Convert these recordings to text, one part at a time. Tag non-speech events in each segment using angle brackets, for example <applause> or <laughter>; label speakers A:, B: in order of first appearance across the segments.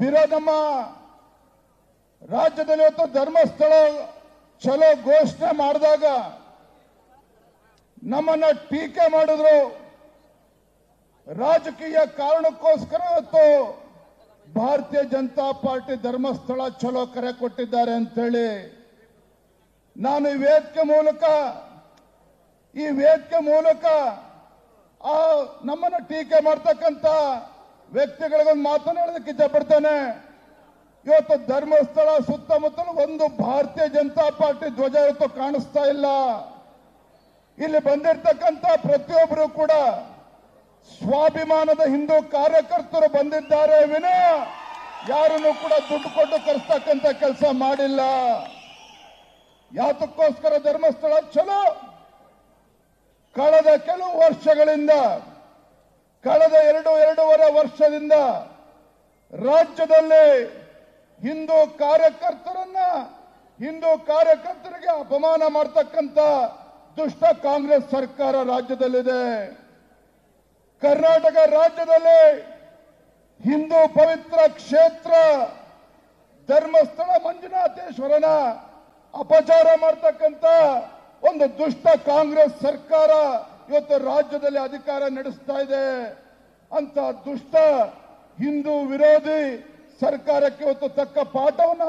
A: ವಿರೋ ನಮ್ಮ ರಾಜ್ಯದಲ್ಲಿ ಇವತ್ತು ಧರ್ಮಸ್ಥಳ ಚಲೋ ಘೋಷಣೆ ಮಾಡಿದಾಗ ನಮ್ಮನ್ನ ಟೀಕೆ ಮಾಡಿದ್ರು. ರಾಜಕೀಯ ಕಾರಣಕ್ಕೋಸ್ಕರ ಇವತ್ತು ಭಾರತೀಯ ಜನತಾ ಪಾರ್ಟಿ ಧರ್ಮಸ್ಥಳ ಚಲೋ ಕರೆ ಕೊಟ್ಟಿದ್ದಾರೆ ಅಂತೇಳಿ. ನಾನು ಈ ವೇದಿಕೆ ಮೂಲಕ, ಈ ವೇದಿಕೆ ಮೂಲಕ ಆ ನಮ್ಮನ್ನ ಟೀಕೆ ಮಾಡ್ತಕ್ಕಂತ ವ್ಯಕ್ತಿಗಳಿಗೊಂದು ಮಾತನಾಡೋದಕ್ಕೆ ಇಷ್ಟಪಡ್ತೇನೆ. ಇವತ್ತು ಧರ್ಮಸ್ಥಳ ಸುತ್ತಮುತ್ತಲು ಒಂದು ಭಾರತೀಯ ಜನತಾ ಪಾರ್ಟಿ ಧ್ವಜ ಇವತ್ತು ಕಾಣಿಸ್ತಾ ಇಲ್ಲ. ಇಲ್ಲಿ ಬಂದಿರ್ತಕ್ಕಂಥ ಪ್ರತಿಯೊಬ್ಬರು ಕೂಡ ಸ್ವಾಭಿಮಾನದ ಹಿಂದೂ ಕಾರ್ಯಕರ್ತರು ಬಂದಿದ್ದಾರೆ ವಿನ. ಯಾರನ್ನು ಕೂಡ ದುಡ್ಡು ಕೊಟ್ಟು ಕರೆಸ್ತಕ್ಕಂಥ ಕೆಲಸ ಮಾಡಿಲ್ಲ. ಯಾತಕ್ಕೋಸ್ಕರ ಧರ್ಮಸ್ಥಳ ಚಲೋ ಕಳೆದ ಕೆಲವು ವರ್ಷಗಳಿಂದ ಕಳೆದ ಎರಡು, ಎರಡೂವರೆ ವರ್ಷದಿಂದ ರಾಜ್ಯದಲ್ಲಿ ಹಿಂದೂ ಕಾರ್ಯಕರ್ತರನ್ನ, ಹಿಂದೂ ಕಾರ್ಯಕರ್ತರಿಗೆ ಅಪಮಾನ ಮಾಡ್ತಕ್ಕಂಥ ದುಷ್ಟ ಕಾಂಗ್ರೆಸ್ ಸರ್ಕಾರ ರಾಜ್ಯದಲ್ಲಿದೆ. ಕರ್ನಾಟಕ ರಾಜ್ಯದಲ್ಲಿ ಹಿಂದೂ ಪವಿತ್ರ ಕ್ಷೇತ್ರ, ಧರ್ಮಸ್ಥಳ ಮಂಜುನಾಥೇಶ್ವರನ ಅಪಚಾರ ಮಾಡ್ತಕ್ಕಂಥ ಒಂದು ದುಷ್ಟ ಕಾಂಗ್ರೆಸ್ ಸರ್ಕಾರ ಇವತ್ತು ರಾಜ್ಯದಲ್ಲಿ ಅಧಿಕಾರ ನಡೆಸ್ತಾ ಇದೆ ಅಂತ ದುಷ್ಟ ಹಿಂದೂ ವಿರೋಧಿ ಸರ್ಕಾರಕ್ಕೆ ಇವತ್ತು ತಕ್ಕ ಪಾಠವನ್ನ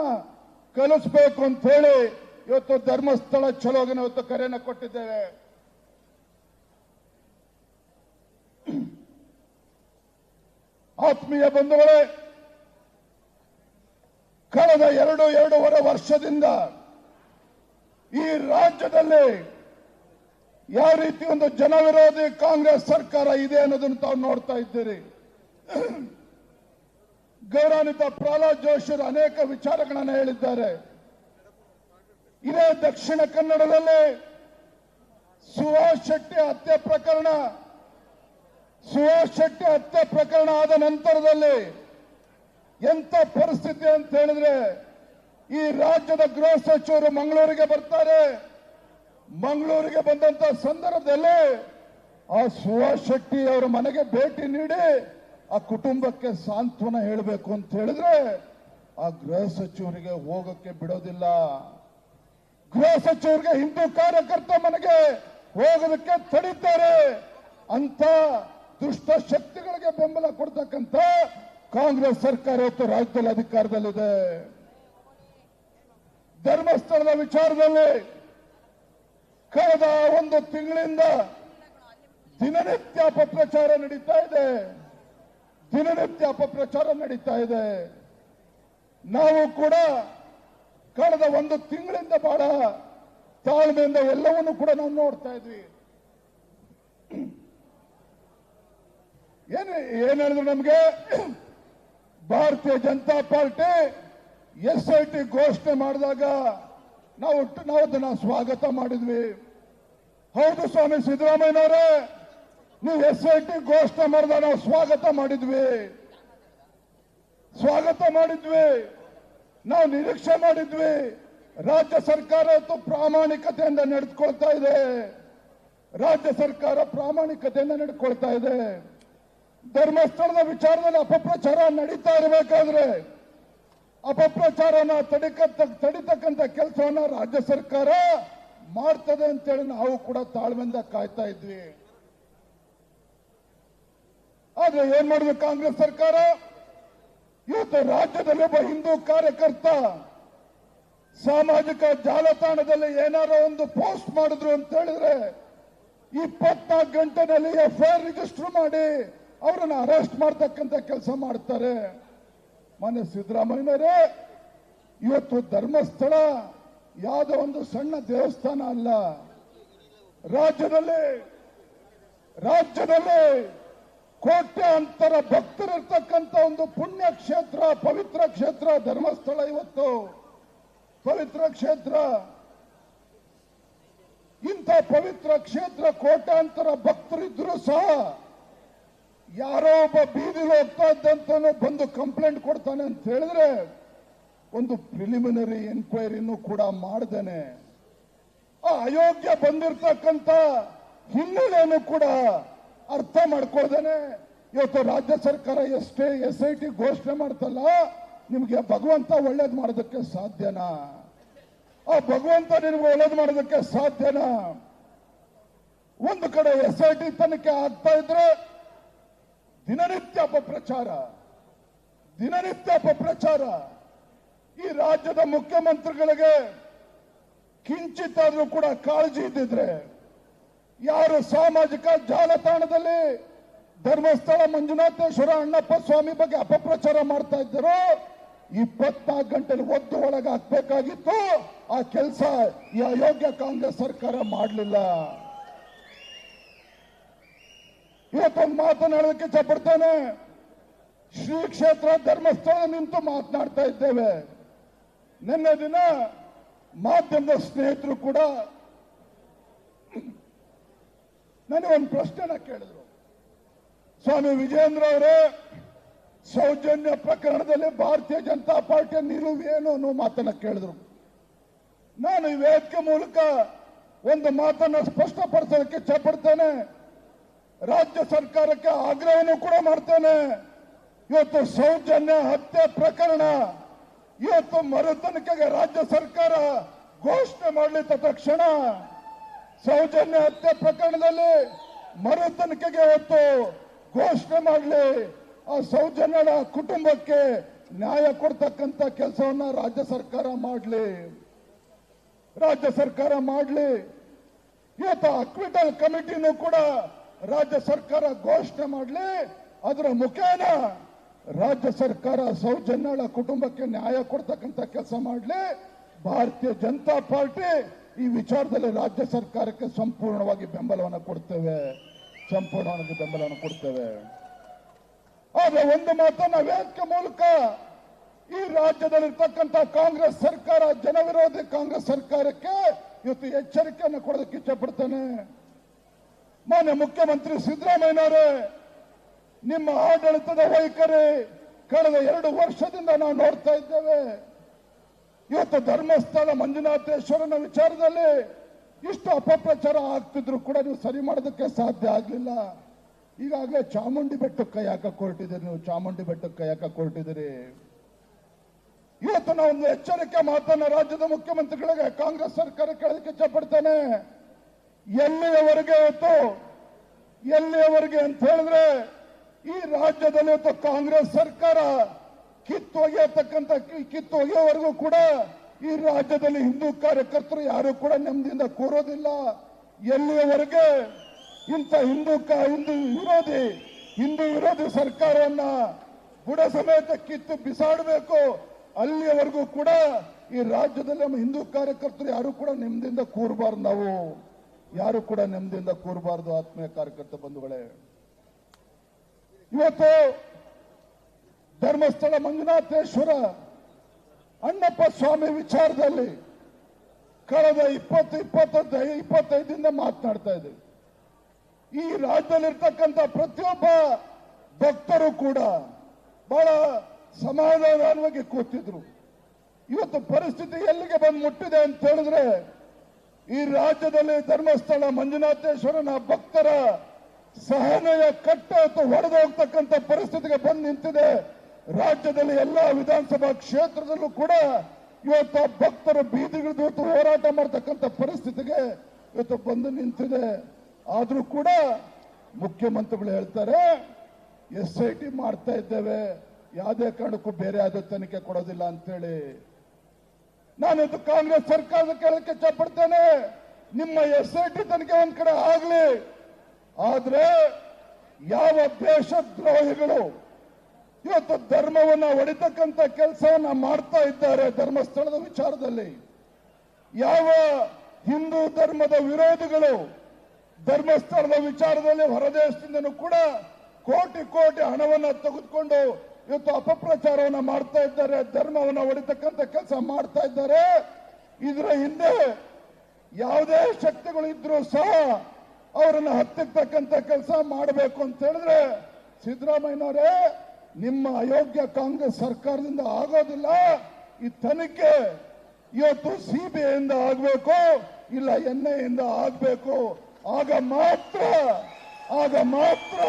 A: ಕಲಿಸ್ಬೇಕು ಅಂತ ಹೇಳಿ ಇವತ್ತು ಧರ್ಮಸ್ಥಳ ಚಲೋ ಇವತ್ತು ಕರೆಯನ್ನ ಕೊಟ್ಟಿದ್ದೇವೆ. <clears throat> ಆತ್ಮೀಯ ಬಂಧುಗಳೇ, ಕಳೆದ ಎರಡು ಎರಡೂವರೆ ವರ್ಷದಿಂದ ಈ ರಾಜ್ಯದಲ್ಲಿ ಯಾವ ರೀತಿ ಒಂದು ಜನವಿರೋಧಿ ಕಾಂಗ್ರೆಸ್ ಸರ್ಕಾರ ಇದೆ ಅನ್ನೋದನ್ನು ತಾವು ನೋಡ್ತಾ ಇದ್ದೀರಿ. ಗೌರವಾನ್ವಿತ ಪ್ರಹ್ಲಾದ್ ಜೋಶಿರು ಅನೇಕ ವಿಚಾರಗಳನ್ನು ಹೇಳಿದ್ದಾರೆ. ಇದೇ ದಕ್ಷಿಣ ಕನ್ನಡದಲ್ಲಿ ಸುಭಾಷ್ ಶೆಟ್ಟಿ ಹತ್ಯೆ ಪ್ರಕರಣ, ಸುಭಾಷ್ ಶೆಟ್ಟಿ ಹತ್ಯೆ ಪ್ರಕರಣ ಆದ ನಂತರದಲ್ಲಿ ಎಂತ ಪರಿಸ್ಥಿತಿ ಅಂತ ಹೇಳಿದ್ರೆ ಈ ರಾಜ್ಯದ ಗೃಹ ಸಚಿವರು ಮಂಗಳೂರಿಗೆ ಬರ್ತಾರೆ. ಮಂಗಳೂರಿಗೆ ಬಂದಂತ ಸಂದರ್ಭದಲ್ಲಿ ಆ ಸುಭಾಷ್ ಶೆಟ್ಟಿ ಅವರ ಮನೆಗೆ ಭೇಟಿ ನೀಡಿ ಆ ಕುಟುಂಬಕ್ಕೆ ಸಾಂತ್ವನ ಹೇಳಬೇಕು ಅಂತ ಹೇಳಿದ್ರೆ ಆ ಗೃಹ ಸಚಿವರಿಗೆ ಹೋಗಕ್ಕೆ ಬಿಡೋದಿಲ್ಲ. ಗೃಹ ಸಚಿವರಿಗೆ ಹಿಂದೂ ಕಾರ್ಯಕರ್ತ ಮನೆಗೆ ಹೋಗೋದಕ್ಕೆ ತಡೀತಾರೆ. ಅಂತ ದುಷ್ಟ ಶಕ್ತಿಗಳಿಗೆ ಬೆಂಬಲ ಕೊಡ್ತಕ್ಕಂಥ ಕಾಂಗ್ರೆಸ್ ಸರ್ಕಾರ ಇವತ್ತು ರಾಜ್ಯದಲ್ಲಿ ಅಧಿಕಾರದಲ್ಲಿದೆ. ಧರ್ಮಸ್ಥಳದ ವಿಚಾರದಲ್ಲಿ ಕಳೆದ ಒಂದು ತಿಂಗಳಿಂದ ದಿನನಿತ್ಯ ಅಪಪ್ರಚಾರ ನಡೀತಾ ಇದೆ. ದಿನನಿತ್ಯ ಅಪಪ್ರಚಾರ ನಡೀತಾ ಇದೆ. ನಾವು ಕೂಡ ಕಳೆದ ಒಂದು ತಿಂಗಳಿಂದ ಬಹಳ ತಾಳ್ಮೆಯಿಂದ ಎಲ್ಲವನ್ನು ಕೂಡ ನಾವು ನೋಡ್ತಾ ಇದ್ವಿ. ಏನು, ಏನ್ ಹೇಳಿದ್ರು ನಮ್ಗೆ? Bharatiya Janata Party S I T ಘೋಷಣೆ ಮಾಡಿದಾಗ ನಾವು ನಾವು ಅದನ್ನ ಸ್ವಾಗತ ಮಾಡಿದ್ವಿ. ಹೌದು ಸ್ವಾಮಿ ಸಿದ್ದರಾಮಯ್ಯನವರೇ, ನೀವು ಎಸ್ ಐ ಟಿ ಘೋಷಣೆ ಮಾಡಿದ ನಾವು ಸ್ವಾಗತ ಮಾಡಿದ್ವಿ. ಸ್ವಾಗತ ಮಾಡಿದ್ವಿ. ನಾವು ನಿರೀಕ್ಷೆ ಮಾಡಿದ್ವಿ. ರಾಜ್ಯ ಸರ್ಕಾರ ಪ್ರಾಮಾಣಿಕತೆಯಿಂದ ನಡೆದುಕೊಳ್ತಾ ಇದೆ. ರಾಜ್ಯ ಸರ್ಕಾರ ಪ್ರಾಮಾಣಿಕತೆಯಿಂದ ನಡೆದುಕೊಳ್ತಾ ಇದೆ. ಧರ್ಮಸ್ಥಳದ ವಿಚಾರದಲ್ಲಿ ಅಪಪ್ರಚಾರ ನಡೀತಾ ಇರಬೇಕಾದ್ರೆ ಅಪಪ್ರಚಾರನ ತಡಿಕತ್ತ ತಡಿತಕ್ಕಂಥ ಕೆಲಸವನ್ನ ರಾಜ್ಯ ಸರ್ಕಾರ ಮಾಡ್ತದೆ ಅಂತೇಳಿ ನಾವು ಕೂಡ ತಾಳ್ಮೆಯಿಂದ ಕಾಯ್ತಾ ಇದ್ವಿ. ಆದ್ರೆ ಏನ್ ಮಾಡಿದ್ರು ಕಾಂಗ್ರೆಸ್ ಸರ್ಕಾರ? ಇವತ್ತು ರಾಜ್ಯದಲ್ಲಿ ಒಬ್ಬ ಹಿಂದೂ ಕಾರ್ಯಕರ್ತ ಸಾಮಾಜಿಕ ಜಾಲತಾಣದಲ್ಲಿ ಏನಾರ ಒಂದು ಪೋಸ್ಟ್ ಮಾಡಿದ್ರು ಅಂತ ಹೇಳಿದ್ರೆ ಇಪ್ಪತ್ನಾಲ್ಕು ಗಂಟೆನಲ್ಲಿ ಎಫ್ಐಆರ್ ರಿಜಿಸ್ಟರ್ ಮಾಡಿ ಅವರನ್ನು ಅರೆಸ್ಟ್ ಮಾಡ್ತಕ್ಕಂತ ಕೆಲಸ ಮಾಡ್ತಾರೆ. ಮನೆ ಸಿದ್ದರಾಮಯ್ಯನವರೇ, ಇವತ್ತು ಧರ್ಮಸ್ಥಳ ಯಾವುದೋ ಒಂದು ಸಣ್ಣ ದೇವಸ್ಥಾನ ಅಲ್ಲ. ರಾಜ್ಯದಲ್ಲಿ ರಾಜ್ಯದಲ್ಲಿ ಕೋಟ್ಯಾಂತರ ಭಕ್ತರಿರ್ತಕ್ಕಂಥ ಒಂದು ಪುಣ್ಯ ಕ್ಷೇತ್ರ, ಪವಿತ್ರ ಕ್ಷೇತ್ರ, ಧರ್ಮಸ್ಥಳ ಇವತ್ತು. ಪವಿತ್ರ ಕ್ಷೇತ್ರ. ಇಂಥ ಪವಿತ್ರ ಕ್ಷೇತ್ರ ಕೋಟ್ಯಾಂತರ ಭಕ್ತರಿದ್ರೂ ಸಹ ಯಾರೋ ಒಬ್ಬ ಬೀದಿಲಿ ಹೋಗ್ತಾ ಬಂದು ಕಂಪ್ಲೇಂಟ್ ಕೊಡ್ತಾನೆ ಅಂತ ಹೇಳಿದ್ರೆ ಒಂದು ಪ್ರಿಲಿಮಿನರಿ ಎನ್ಕ್ವೈರಿನೂ ಕೂಡ ಮಾಡ್ದೇನೆ. ಆ ಅಯೋಗ್ಯ ಬಂದಿರ್ತಕ್ಕಂಥ ಹಿನ್ನೆಲೆಯನ್ನು ಕೂಡ ಅರ್ಥ ಮಾಡ್ಕೊಳ್ದೇನೆ. ಇವತ್ತು ರಾಜ್ಯ ಸರ್ಕಾರ ಎಷ್ಟೇ ಎಸ್ ಐ ಟಿ ಘೋಷಣೆ ಮಾಡ್ತಲ್ಲ, ನಿಮ್ಗೆ ಭಗವಂತ ಒಳ್ಳೇದು ಮಾಡೋದಕ್ಕೆ ಸಾಧ್ಯನಾ? ಆ ಭಗವಂತ ನಿಮ್ಗೆ ಒಳ್ಳೇದು ಮಾಡೋದಕ್ಕೆ ಸಾಧ್ಯನಾ? ಒಂದು ಕಡೆ ಎಸ್ ಐ ಟಿ ತನಿಖೆ ಆಗ್ತಾ ಇದ್ರೆ ದಿನನಿತ್ಯ ಅಪಪ್ರಚಾರ ದಿನನಿತ್ಯ ಅಪಪ್ರಚಾರ. ಈ ರಾಜ್ಯದ ಮುಖ್ಯಮಂತ್ರಿಗಳಿಗೆ ಕಿಂಚಿತಾದ್ರೂ ಕೂಡ ಕಾಳಜಿ ಇದ್ದಿದ್ರೆ ಯಾರು ಸಾಮಾಜಿಕ ಜಾಲತಾಣದಲ್ಲಿ ಧರ್ಮಸ್ಥಳ ಮಂಜುನಾಥೇಶ್ವರ ಅಣ್ಣಪ್ಪ ಸ್ವಾಮಿ ಬಗ್ಗೆ ಅಪಪ್ರಚಾರ ಮಾಡ್ತಾ ಇದ್ದಾರೋ, ಇಪ್ಪತ್ನಾಲ್ಕು ಗಂಟೆಲಿ ಒದ್ದು ಒಳಗೆ ಆ ಕೆಲಸ ಈ ಅಯೋಗ್ಯ ಕಾಂಗ್ರೆಸ್ ಸರ್ಕಾರ ಮಾಡಲಿಲ್ಲ. ಇವತ್ತೊಂದು ಮಾತನಾಡೋದಕ್ಕೆ ಇಷ್ಟಪಡ್ತೇನೆ ಶ್ರೀ ಕ್ಷೇತ್ರ ಧರ್ಮಸ್ಥಳ ನಿಂತು ಮಾತನಾಡ್ತಾ ಇದ್ದೇವೆ. ನಿನ್ನೆ ದಿನ ಮಾಧ್ಯಮದ ಸ್ನೇಹಿತರು ಕೂಡ ನನಗೆ ಒಂದು ಪ್ರಶ್ನೆನ ಕೇಳಿದ್ರು. ಸ್ವಾಮಿ ವಿಜೇಂದ್ರ ಅವರೇ, ಸೌಜನ್ಯ ಪ್ರಕರಣದಲ್ಲಿ ಭಾರತೀಯ ಜನತಾ ಪಾರ್ಟಿಯ ನಿಲುವೇನು ಅನ್ನೋ ಮಾತನ್ನ ಕೇಳಿದ್ರು. ನಾನು ಈ ವೇದಿಕೆ ಮೂಲಕ ಒಂದು ಮಾತನ್ನ ಸ್ಪಷ್ಟಪಡಿಸೋದಕ್ಕೆ ಇಷ್ಟಪಡ್ತೇನೆ ರಾಜ್ಯ ಸರ್ಕಾರಕ್ಕೆ ಆಗ್ರಹವನ್ನು ಕೂಡ ಮಾಡ್ತೇನೆ. ಇವತ್ತು ಸೌಜನ್ಯ ಹತ್ಯೆ ಪ್ರಕರಣ, ಇವತ್ತು ಮರು ರಾಜ್ಯ ಸರ್ಕಾರ ಘೋಷಣೆ ಮಾಡಲಿದ್ದ ತಕ್ಷಣ ಸೌಜನ್ಯ ಹತ್ಯೆ ಪ್ರಕರಣದಲ್ಲಿ ಮರು ತನಿಖೆಗೆ ಇವತ್ತು ಘೋಷಣೆ ಮಾಡಲಿ. ಆ ಸೌಜನ್ಯನ ಕುಟುಂಬಕ್ಕೆ ನ್ಯಾಯ ಕೊಡ್ತಕ್ಕಂತ ಕೆಲಸವನ್ನ ರಾಜ್ಯ ಸರ್ಕಾರ ಮಾಡಲಿ. ರಾಜ್ಯ ಸರ್ಕಾರ ಮಾಡಲಿ. ಇವತ್ತು ಅಕ್ವಿಟಲ್ ಕಮಿಟಿನೂ ಕೂಡ ರಾಜ್ಯ ಸರ್ಕಾರ ಘೋಷಣೆ ಮಾಡಲಿ, ಅದರ ಮುಖೇನ ರಾಜ್ಯ ಸರ್ಕಾರ ಸೌಜನ್ಯಾಳ ಕುಟುಂಬಕ್ಕೆ ನ್ಯಾಯ ಕೊಡ್ತಕ್ಕಂಥ ಕೆಲಸ ಮಾಡಲಿ. ಭಾರತೀಯ ಜನತಾ ಪಾರ್ಟಿ ಈ ವಿಚಾರದಲ್ಲಿ ರಾಜ್ಯ ಸರ್ಕಾರಕ್ಕೆ ಸಂಪೂರ್ಣವಾಗಿ ಬೆಂಬಲವನ್ನು ಕೊಡ್ತೇವೆ. ಸಂಪೂರ್ಣವಾಗಿ ಬೆಂಬಲವನ್ನು ಕೊಡ್ತೇವೆ. ಆದ್ರೆ ಒಂದು ಮಾತನ್ನ ವೇದಿಕೆ ಮೂಲಕ, ಈ ರಾಜ್ಯದಲ್ಲಿರ್ತಕ್ಕಂಥ ಕಾಂಗ್ರೆಸ್ ಸರ್ಕಾರ, ಜನವಿರೋಧಿ ಕಾಂಗ್ರೆಸ್ ಸರ್ಕಾರಕ್ಕೆ ಇವತ್ತು ಎಚ್ಚರಿಕೆಯನ್ನು ಕೊಡೋದಕ್ಕೆ ಇಷ್ಟಪಡ್ತೇನೆ ಮಾನ್ಯ ಮುಖ್ಯಮಂತ್ರಿ ಸಿದ್ದರಾಮಯ್ಯನವರೇ, ನಿಮ್ಮ ಆಡಳಿತದ ವೈಖರಿ ಕಳೆದ ಎರಡು ವರ್ಷದಿಂದ ನಾವು ನೋಡ್ತಾ ಇದ್ದೇವೆ. ಇವತ್ತು ಧರ್ಮಸ್ಥಳ ಮಂಜುನಾಥೇಶ್ವರನ ವಿಚಾರದಲ್ಲಿ ಇಷ್ಟು ಅಪಪ್ರಚಾರ ಆಗ್ತಿದ್ರು ಕೂಡ ನೀವು ಸರಿ ಮಾಡೋದಕ್ಕೆ ಸಾಧ್ಯ ಆಗಲಿಲ್ಲ. ಈಗಾಗಲೇ ಚಾಮುಂಡಿ ಬೆಟ್ಟಕ್ಕೆ ಕೈ ಹಾಕಕ್ಕೆ ನೀವು, ಚಾಮುಂಡಿ ಬೆಟ್ಟಕ್ಕೆ ಕೈ ಹಾಕಕ್ ಹೊರಟಿದ್ದೀರಿ ಇವತ್ತು ನಾವು ಒಂದು ಎಚ್ಚರಿಕೆ ಮಾತನ್ನ ರಾಜ್ಯದ ಮುಖ್ಯಮಂತ್ರಿಗಳಿಗೆ, ಕಾಂಗ್ರೆಸ್ ಸರ್ಕಾರ ಕೇಳೋದಕ್ಕೆ ಇಷ್ಟಪಡ್ತೇನೆ ಎಲ್ಲಿಯವರೆಗೆ ಇವತ್ತು ಎಲ್ಲಿಯವರೆಗೆ ಅಂತ ಹೇಳಿದ್ರೆ, ಈ ರಾಜ್ಯದಲ್ಲಿ ಇವತ್ತು ಕಾಂಗ್ರೆಸ್ ಸರ್ಕಾರ. ಕಿತ್ತೊಗೆಯತಕ್ಕಂಥ ಕಿತ್ತೊಗೆಯವರೆಗೂ ಕೂಡ ಈ ರಾಜ್ಯದಲ್ಲಿ ಹಿಂದೂ ಕಾರ್ಯಕರ್ತರು ಯಾರು ಕೂಡ ನೆಮ್ಮದಿಯಿಂದ ಕೂರೋದಿಲ್ಲ. ಎಲ್ಲಿಯವರೆಗೆ ಇಂಥ ಹಿಂದೂ ಹಿಂದೂ ವಿರೋಧಿ ಹಿಂದೂ ವಿರೋಧಿ ಸರ್ಕಾರವನ್ನ ಬುಡ ಸಮೇತ ಕಿತ್ತು ಬಿಸಾಡಬೇಕು, ಅಲ್ಲಿಯವರೆಗೂ ಕೂಡ ಈ ರಾಜ್ಯದಲ್ಲಿ ನಮ್ಮ ಹಿಂದೂ ಕಾರ್ಯಕರ್ತರು ಯಾರು ಕೂಡ ನೆಮ್ಮದಿಯಿಂದ ಕೂರಬಾರ್ದು ನಾವು. ಯಾರು ಕೂಡ ನೆಮ್ಮದಿಯಿಂದ ಕೂರಬಾರದು, ಆತ್ಮೀಯ ಕಾರ್ಯಕರ್ತ ಬಂಧುಗಳೇ. ಇವತ್ತು ಧರ್ಮಸ್ಥಳ ಮಂಜುನಾಥೇಶ್ವರ ಅಣ್ಣಪ್ಪ ಸ್ವಾಮಿ ವಿಚಾರದಲ್ಲಿ ಕಳೆದ ಇಪ್ಪತ್ತು, ಇಪ್ಪತ್ತೈದು ಇಪ್ಪತ್ತೈದಿಂದ ಮಾತನಾಡ್ತಾ ಇದ್ದೀವಿ ಈ ರಾಜ್ಯದಲ್ಲಿರ್ತಕ್ಕಂಥ ಪ್ರತಿಯೊಬ್ಬ ಭಕ್ತರು ಕೂಡ ಬಹಳ ಸಮಾಧಾನವಾಗಿ ಕೂತಿದ್ರು. ಇವತ್ತು ಪರಿಸ್ಥಿತಿ ಎಲ್ಲಿಗೆ ಬಂದು ಮುಟ್ಟಿದೆ ಅಂತ ಹೇಳಿದ್ರೆ ಈ ರಾಜ್ಯದಲ್ಲಿ ಧರ್ಮಸ್ಥಳ ಮಂಜುನಾಥೇಶ್ವರನ ಭಕ್ತರ ಸಹನೆಯ ಕಟ್ಟ ಹೊಡೆದು ಹೋಗ್ತಕ್ಕಂಥ ಪರಿಸ್ಥಿತಿಗೆ ಬಂದು ನಿಂತಿದೆ. ರಾಜ್ಯದಲ್ಲಿ ಎಲ್ಲಾ ವಿಧಾನಸಭಾ ಕ್ಷೇತ್ರದಲ್ಲೂ ಕೂಡ ಇವತ್ತು ಭಕ್ತರು ಬೀದಿಗಿಳಿದು ಹೋರಾಟ ಮಾಡ್ತಕ್ಕಂಥ ಪರಿಸ್ಥಿತಿಗೆ ಇವತ್ತು ಬಂದು ನಿಂತಿದೆ. ಆದರೂ ಕೂಡ ಮುಖ್ಯಮಂತ್ರಿಗಳು ಹೇಳ್ತಾರೆ, ಎಸ್ ಐ ಟಿ ಮಾಡ್ತಾ ಇದ್ದೇವೆ. ಯಾವುದೇ ಕಾರಣಕ್ಕೂ ಬೇರೆ ಯಾವುದೇ ತನಿಖೆ ಕೊಡೋದಿಲ್ಲ ಅಂತೇಳಿ. ನಾನು ಕಾಂಗ್ರೆಸ್ ಸರ್ಕಾರದ ಕೇಳಕ್ಕೆ ಇಷ್ಟಪಡ್ತೇನೆ ನಿಮ್ಮ ಎಸ್ ಐ ಟಿ ತನಿಖೆ ಒಂದ್ ಕಡೆ ಆಗ್ಲಿ. ಆದ್ರೆ ಯಾವ ದೇಶದ್ರೋಹಿಗಳು ಇವತ್ತು ಧರ್ಮವನ್ನ ಹೊಡಿತಕ್ಕಂತ ಕೆಲಸವನ್ನ ಮಾಡ್ತಾ ಇದ್ದಾರೆ ಧರ್ಮಸ್ಥಳದ ವಿಚಾರದಲ್ಲಿ. ಯಾವ ಹಿಂದೂ ಧರ್ಮದ ವಿರೋಧಿಗಳು ಧರ್ಮಸ್ಥಳದ ವಿಚಾರದಲ್ಲಿ ಹೊರದೇಶದಿಂದನೂ ಕೂಡ ಕೋಟಿ ಕೋಟಿ ಹಣವನ್ನ ತೆಗೆದುಕೊಂಡು ಇವತ್ತು ಅಪಪ್ರಚಾರವನ್ನ ಮಾಡ್ತಾ ಇದ್ದಾರೆ, ಧರ್ಮವನ್ನು ಹೊಡಿತಕ್ಕಂಥ ಕೆಲಸ ಮಾಡ್ತಾ ಇದ್ದಾರೆ. ಇದರ ಹಿಂದೆ ಯಾವುದೇ ಶಕ್ತಿಗಳು ಇದ್ರೂ ಸಹ ಅವರನ್ನ ಹತ್ತಿರ್ತಕ್ಕಂಥ ಕೆಲಸ ಮಾಡಬೇಕು ಅಂತ ಹೇಳಿದ್ರೆ, ಸಿದ್ದರಾಮಯ್ಯನವರೇ, ನಿಮ್ಮ ಅಯೋಗ್ಯ ಕಾಂಗ್ರೆಸ್ ಸರ್ಕಾರದಿಂದ ಆಗೋದಿಲ್ಲ. ಈ ತನಿಖೆ ಇವತ್ತು ಸಿಬಿಐಯಿಂದ ಆಗಬೇಕು, ಇಲ್ಲ ಎನ್ ಆಗಬೇಕು. ಆಗ ಮಾತ್ರ ಆಗ ಮಾತ್ರ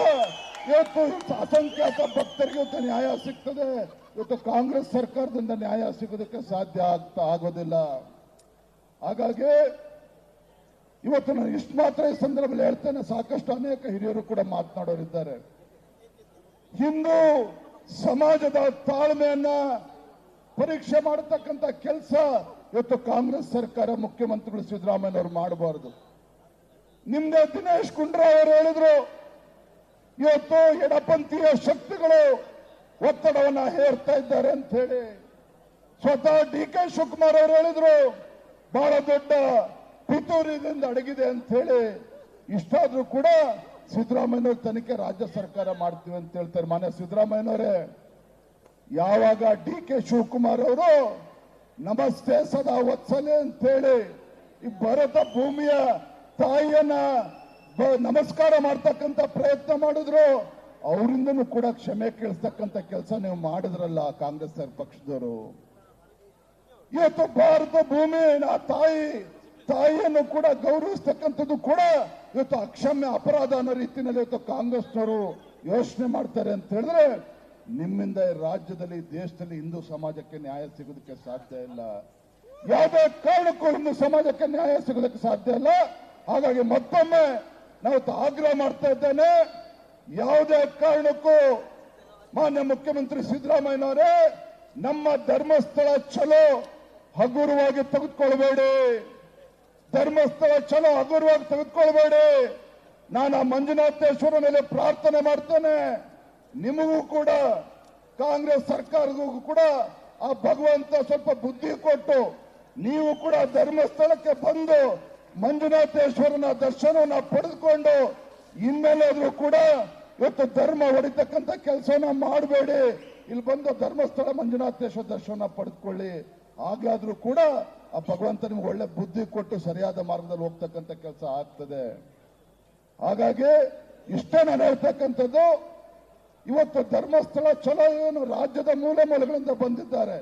A: ಇವತ್ತು ಅಸಂಖ್ಯಾತ ಭಕ್ತರಿಗೆ ಇವತ್ತು ನ್ಯಾಯ ಸಿಗ್ತದೆ. ಇವತ್ತು ಕಾಂಗ್ರೆಸ್ ಸರ್ಕಾರದಿಂದ ನ್ಯಾಯ ಸಿಗೋದಕ್ಕೆ ಸಾಧ್ಯ ಆಗ್ತಾ ಆಗೋದಿಲ್ಲ. ಹಾಗಾಗಿ ಇವತ್ತು ನಾನು ಇಷ್ಟು ಮಾತ್ರ ಈ ಸಂದರ್ಭದಲ್ಲಿ ಹೇಳ್ತೇನೆ. ಸಾಕಷ್ಟು ಅನೇಕ ಹಿರಿಯರು ಕೂಡ ಮಾತನಾಡೋರಿದ್ದಾರೆ. ಹಿಂದೂ ಸಮಾಜದ ತಾಳ್ಮೆಯನ್ನ ಪರೀಕ್ಷೆ ಮಾಡತಕ್ಕಂತ ಕೆಲಸ ಇವತ್ತು ಕಾಂಗ್ರೆಸ್ ಸರ್ಕಾರ ಮುಖ್ಯಮಂತ್ರಿಗಳು ಸಿದ್ದರಾಮಯ್ಯನವರು ಮಾಡಬಾರದು. ನಿಮ್ದೇ ದಿನೇಶ್ ಗುಂಡ್ರಾವ್ ಅವರು ಹೇಳಿದ್ರು ಇವತ್ತು ಎಡಪಂಥೀಯ ಶಕ್ತಿಗಳು ಒತ್ತಡವನ್ನ ಹೇರ್ತಾ ಇದ್ದಾರೆ ಅಂತ ಹೇಳಿ ಸ್ವತಃ ಡಿ ಕೆ ಶಿವಕುಮಾರ್ ಅವರು ಹೇಳಿದ್ರು, ಬಹಳ ದೊಡ್ಡ ಪಿತೂರಿದಿಂದ ಅಡಗಿದೆ ಅಂತ ಹೇಳಿ. ಇಷ್ಟಾದ್ರೂ ಕೂಡ ಸಿದ್ದರಾಮಯ್ಯವ್ರ ತನಿಖೆ ರಾಜ್ಯ ಸರ್ಕಾರ ಮಾಡ್ತೀವಿ ಅಂತ ಹೇಳ್ತಾರೆ ಮಾನ್ಯ ಸಿದ್ದರಾಮಯ್ಯನವರೇ. ಯಾವಾಗ ಡಿ ಕೆ ಶಿವಕುಮಾರ್ ಅವರು, ನಮಸ್ತೆ ಸದಾ ವತ್ಸಲೆ ಅಂತ ಹೇಳಿ ಈ ಭರತ ಭೂಮಿಯ ತಾಯಿಯನ್ನ ನಮಸ್ಕಾರ ಮಾಡ್ತಕ್ಕಂತ ಪ್ರಯತ್ನ ಮಾಡಿದ್ರು. ಅವರಿಂದನು ಕೂಡ ಕ್ಷಮೆ ಕೇಳಿಸ್ತಕ್ಕಂತ ಕೆಲಸ ನೀವು ಮಾಡಿದ್ರಲ್ಲ ಕಾಂಗ್ರೆಸ್ ಪಕ್ಷದವರು. ಇವತ್ತು ಭಾರತ ಭೂಮಿ, ನಾ ತಾಯಿ, ತಾಯಿಯನ್ನು ಕೂಡ ಗೌರವಿಸ್ತಕ್ಕಂಥದ್ದು ಕೂಡ ಇವತ್ತು ಅಕ್ಷಮ್ಯ ಅಪರಾಧ ಅನ್ನೋ ರೀತಿಯಲ್ಲಿ ಇವತ್ತು ಕಾಂಗ್ರೆಸ್ನವರು ಯೋಚನೆ ಮಾಡ್ತಾರೆ ಅಂತ ಹೇಳಿದ್ರೆ, ನಿಮ್ಮಿಂದ ರಾಜ್ಯದಲ್ಲಿ ದೇಶದಲ್ಲಿ ಹಿಂದೂ ಸಮಾಜಕ್ಕೆ ನ್ಯಾಯ ಸಿಗೋದಕ್ಕೆ ಸಾಧ್ಯ ಇಲ್ಲ. ಯಾವುದೇ ಕಾರಣಕ್ಕೂ ಹಿಂದೂ ಸಮಾಜಕ್ಕೆ ನ್ಯಾಯ ಸಿಗೋದಕ್ಕೆ ಸಾಧ್ಯ ಇಲ್ಲ. ಹಾಗಾಗಿ ಮತ್ತೊಮ್ಮೆ ನಾವು ಆಗ್ರಹ ಮಾಡ್ತಾ ಇದ್ದೇನೆ. ಯಾವುದೇ ಕಾರಣಕ್ಕೂ ಮಾನ್ಯ ಮುಖ್ಯಮಂತ್ರಿ ಸಿದ್ದರಾಮಯ್ಯನವರೇ, ನಮ್ಮ ಧರ್ಮಸ್ಥಳ ಚಲೋ ಹಗುರವಾಗಿ ತೆಗೆದುಕೊಳ್ಬೇಡಿ. ಧರ್ಮಸ್ಥಳ ಚಲೋ ಹಗುರವಾಗಿ ತೆಗೆದುಕೊಳ್ಬೇಡಿ. ನಾನು ಆ ಮಂಜುನಾಥೇಶ್ವರ ಮೇಲೆ ಪ್ರಾರ್ಥನೆ ಮಾಡ್ತೇನೆ. ನಿಮಗೂ ಕೂಡ, ಕಾಂಗ್ರೆಸ್ ಸರ್ಕಾರಗೂ ಕೂಡ ಆ ಭಗವಂತ ಸ್ವಲ್ಪ ಬುದ್ಧಿ ಕೊಟ್ಟು, ನೀವು ಕೂಡ ಧರ್ಮಸ್ಥಳಕ್ಕೆ ಬಂದು ಮಂಜುನಾಥೇಶ್ವರನ ದರ್ಶನವನ್ನ ಪಡೆದುಕೊಂಡು ಇನ್ಮೇಲಾದ್ರೂ ಕೂಡ ಇವತ್ತು ಧರ್ಮ ಹೊಡಿತಕ್ಕಂತ ಕೆಲಸನ ಮಾಡಬೇಡಿ. ಇಲ್ಲಿ ಬಂದು ಧರ್ಮಸ್ಥಳ ಮಂಜುನಾಥೇಶ್ವರ ದರ್ಶನ ಪಡೆದುಕೊಳ್ಳಿ. ಆಗ್ಲಾದ್ರೂ ಕೂಡ ಆ ಭಗವಂತ ನಿಮ್ಗೆ ಒಳ್ಳೆ ಬುದ್ಧಿ ಕೊಟ್ಟು ಸರಿಯಾದ ಮಾರ್ಗದಲ್ಲಿ ಹೋಗ್ತಕ್ಕಂತ ಕೆಲಸ ಆಗ್ತದೆ. ಹಾಗಾಗಿ ಇಷ್ಟೇ ನಾನು ಹೇಳ್ತಕ್ಕಂಥದ್ದು, ಇವತ್ತು ಧರ್ಮಸ್ಥಳ ಚಲೋ ಏನು? ರಾಜ್ಯದ ಮೂಲೆ ಮೂಲೆಗಳಿಂದ ಬಂದಿದ್ದಾರೆ.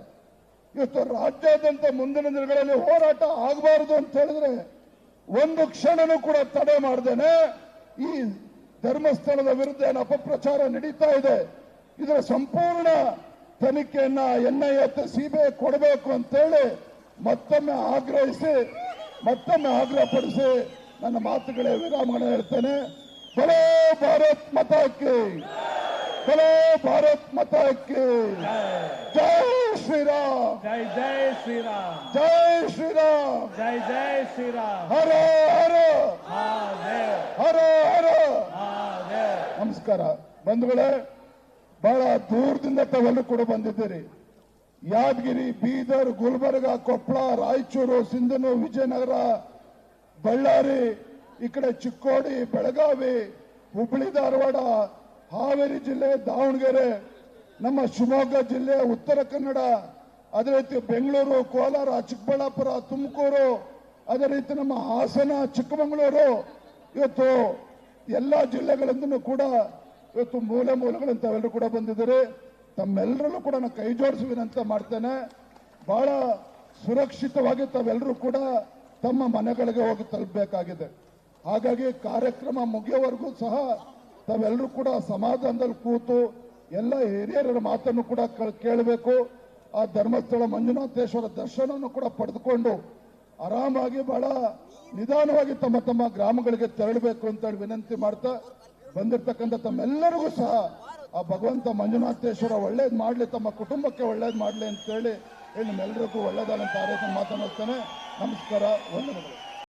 A: ಇವತ್ತು ರಾಜ್ಯಾದ್ಯಂತ ಮುಂದಿನ ದಿನಗಳಲ್ಲಿ ಹೋರಾಟ ಆಗಬಾರದು ಅಂತ ಹೇಳಿದ್ರೆ ಒಂದು ಕ್ಷಣನೂ ಕೂಡ ತಡೆ ಮಾಡ್ದೇನೆ. ಈ ಧರ್ಮಸ್ಥಳದ ವಿರುದ್ಧ ಏನು ಅಪಪ್ರಚಾರ ನಡೀತಾ ಇದೆ, ಇದರ ಸಂಪೂರ್ಣ ತನಿಖೆಯನ್ನ ಎನ್ಐಎ ಸಿಬಿಐ ಕೊಡಬೇಕು ಅಂತೇಳಿ ಮತ್ತೊಮ್ಮೆ ಆಗ್ರಹಿಸಿ, ಮತ್ತೊಮ್ಮೆ ಆಗ್ರಹಪಡಿಸಿ ನನ್ನ ಮಾತುಗಳೇ ವಿರಾಮಣೆ ಹೇಳ್ತೇನೆ. ಬಲೋ ಭಾರತ್ ಮತಾಕ್ಕೆ ಬಲೋ ಭಾರತ್ ಮತಕ್ಕೆ ಜೈ ಶ್ರೀರಾಮ್.
B: ಜೈ ಜೈ ಶ್ರೀರಾಮ್.
A: ಜೈ ಶ್ರೀರಾಮ್.
B: ಜೈ ಜೈ ಶ್ರೀರಾಮ್.
A: ಹರ ಹರ. ಹರ ಹರ. ನಮಸ್ಕಾರ. ಬಂಧುಗಳೇ ಬಹಳ ದೂರದಿಂದ ತಾವೆಲ್ಲರೂ ಕೂಡ ಬಂದಿದ್ದೀರಿ. ಯಾದಗಿರಿ ಬೀದರ್ ಗುಲ್ಬರ್ಗ ಕೊಪ್ಪಳ ರಾಯಚೂರು ಸಿಂಧನೂರು ವಿಜಯನಗರ ಬಳ್ಳಾರಿ ಈ ಕಡೆ ಚಿಕ್ಕೋಡಿ ಬೆಳಗಾವಿ ಹುಬ್ಬಳ್ಳಿ ಧಾರವಾಡ ಹಾವೇರಿ ಜಿಲ್ಲೆ ದಾವಣಗೆರೆ, ನಮ್ಮ ಶಿವಮೊಗ್ಗ ಜಿಲ್ಲೆ, ಉತ್ತರ ಕನ್ನಡ, ಅದೇ ರೀತಿ ಬೆಂಗಳೂರು, ಕೋಲಾರ, ಚಿಕ್ಕಬಳ್ಳಾಪುರ, ತುಮಕೂರು, ಅದೇ ರೀತಿ ನಮ್ಮ ಹಾಸನ, ಚಿಕ್ಕಮಗಳೂರು, ಇವತ್ತು ಎಲ್ಲ ಜಿಲ್ಲೆಗಳಿಂದನೂ ಕೂಡ ಇವತ್ತು ಮೂಲೆ ಮೂಲೆಗಳಂತ ತಾವೆಲ್ಲರೂ ಕೂಡ ಬಂದಿದ್ದಾರೆ. ತಮ್ಮೆಲ್ಲರಲ್ಲೂ ಕೂಡ ನಾನು ಕೈ ಜೋಡಿಸಿ ವಿನಂತಿ ಮಾಡ್ತೇನೆ. ಬಹಳ ಸುರಕ್ಷಿತವಾಗಿ ತಾವೆಲ್ಲರೂ ಕೂಡ ತಮ್ಮ ಮನೆಗಳಿಗೆ ಹೋಗಿ ತಲುಪಬೇಕಾಗಿದೆ. ಹಾಗಾಗಿ ಕಾರ್ಯಕ್ರಮ ಮುಗಿಯೋವರೆಗೂ ಸಹ ತಾವೆಲ್ಲರೂ ಕೂಡ ಸಮಾಧಾನದಲ್ಲಿ ಕೂತು ಎಲ್ಲ ಹಿರಿಯರ ಮಾತನ್ನು ಕೂಡ ಕೇಳಬೇಕು. ಆ ಧರ್ಮಸ್ಥಳ ಮಂಜುನಾಥೇಶ್ವರ ದರ್ಶನವನ್ನು ಕೂಡ ಪಡೆದುಕೊಂಡು ಆರಾಮಾಗಿ ಬಹಳ ನಿಧಾನವಾಗಿ ತಮ್ಮ ತಮ್ಮ ಗ್ರಾಮಗಳಿಗೆ ತೆರಳಬೇಕು ಅಂತೇಳಿ ವಿನಂತಿ ಮಾಡ್ತಾ ಬಂದಿರತಕ್ಕಂಥ ತಮ್ಮೆಲ್ಲರಿಗೂ ಸಹ ಆ ಭಗವಂತ ಮಂಜುನಾಥೇಶ್ವರ ಒಳ್ಳೇದು ಮಾಡಲಿ, ತಮ್ಮ ಕುಟುಂಬಕ್ಕೆ ಒಳ್ಳೇದು ಮಾಡಲಿ ಅಂತೇಳಿ ನಿಮ್ಮೆಲ್ಲರಿಗೂ ಒಳ್ಳೇದಾದಂಥ ಆರೋಗ್ಯ ಮಾತನಾಡ್ತೇನೆ ನಮಸ್ಕಾರ, ವಂದನೆಗಳು.